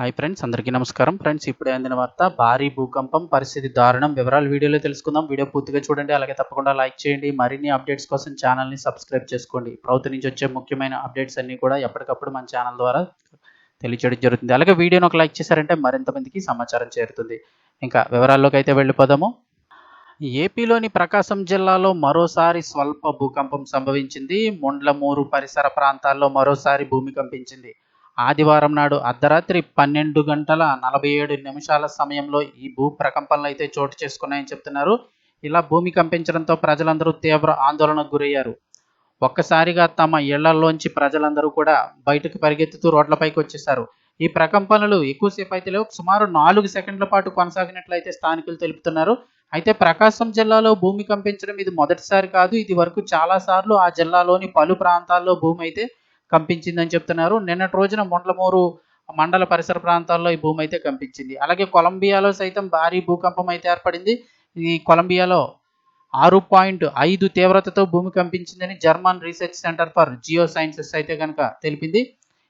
Hi friends అందరికీ నమస్కారం. Friends ఇప్పుడే అందిన వార్త భారీ భూకంపం పరిస్థితి దారుణం వివరాలు వీడియోలో తెలుసుకుందాం. వీడియో పూర్తిగా చూడండి అలాగే తప్పకుండా లైక్ చేయండి. మరిన్ని అప్డేట్స్ కోసం ఛానల్ని సబ్స్క్రైబ్ చేసుకోండి. ప్రభుత్వం నుంచి వచ్చే ముఖ్యమైన అప్డేట్స్ అన్నీ కూడా ఎప్పటికప్పుడు మన ఛానల్ ద్వారా తెలియచేయడం జరుగుతుంది. అలాగే వీడియోని ఒక లైక్ చేశారంటే మరింత మందికి సమాచారం చేరుతుంది. ఇంకా వివరాల్లోకి అయితే వెళ్ళిపోదాము. ఏపీలోని ప్రకాశం జిల్లాలో మరోసారి స్వల్ప భూకంపం సంభవించింది. ముండ్లమూరు పరిసర ప్రాంతాల్లో మరోసారి భూమి కంపించింది. ఆదివారం నాడు అర్ధరాత్రి పన్నెండు గంటల నలభై ఏడు నిమిషాల సమయంలో ఈ భూ ప్రకంపనలు అయితే చోటు చేసుకున్నాయని చెప్తున్నారు. ఇలా భూమి కంపించడంతో ప్రజలందరూ తీవ్ర ఆందోళనకు గురయ్యారు. ఒక్కసారిగా తమ ఇళ్ళలోంచి ప్రజలందరూ కూడా బయటకు పరిగెత్తుతూ రోడ్లపైకి వచ్చేశారు. ఈ ప్రకంపనలు ఎక్కువసేపు అయితే లేవు. సుమారు నాలుగు సెకండ్ల పాటు కొనసాగినట్లయితే స్థానికులు తెలుపుతున్నారు. అయితే ప్రకాశం జిల్లాలో భూమి కంపించడం ఇది మొదటిసారి కాదు. ఇది వరకు చాలాసార్లు ఆ జిల్లాలోని పలు ప్రాంతాల్లో భూమి అయితే కంపించిందని చెప్తున్నారు. నిన్నటి రోజున మొండ్లమూరు మండల పరిసర ప్రాంతాల్లో ఈ భూమి అయితే కంపించింది. అలాగే కొలంబియాలో సైతం భారీ భూకంపం అయితే ఏర్పడింది. ఈ కొలంబియాలో ఆరు పాయింట్ ఐదు తీవ్రతతో భూమి కంపించిందని German research centre for geosciences అయితే కనుక తెలిపింది.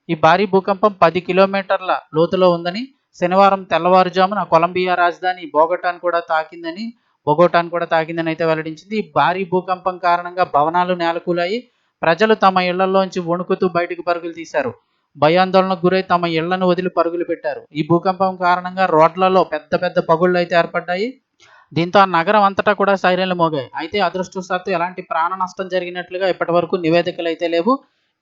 ఈ భారీ భూకంపం పది కిలోమీటర్ల లోతులో ఉందని శనివారం తెల్లవారుజామున కొలంబియా రాజధాని బోగటాన్ కూడా తాకిందని బొగోటాన్ కూడా తాకిందని అయితే వెల్లడించింది. ఈ భారీ భూకంపం కారణంగా భవనాలు నేలకూలాయి. ప్రజలు తమ ఇళ్ళలోంచి వణుకుతూ బయటకు పరుగులు తీశారు. భయాందోళనకు గురై తమ ఇళ్ళను వదిలి పరుగులు పెట్టారు. ఈ భూకంపం కారణంగా రోడ్లలో పెద్ద పెద్ద పగుళ్ళు అయితే ఏర్పడ్డాయి. దీంతో ఆ నగరం అంతటా కూడా సైరన్లు మోగాయి. అయితే అదృష్టవశాత్తు ఎలాంటి ప్రాణ నష్టం జరిగినట్లుగా ఇప్పటి వరకు నివేదికలు అయితే లేవు.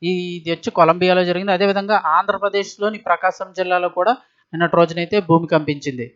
ఈ ఇది వచ్చి కొలంబియాలో జరిగింది. అదేవిధంగా ఆంధ్రప్రదేశ్లోని ప్రకాశం జిల్లాలో కూడా నిన్నటి రోజునైతే భూమి కంపించింది.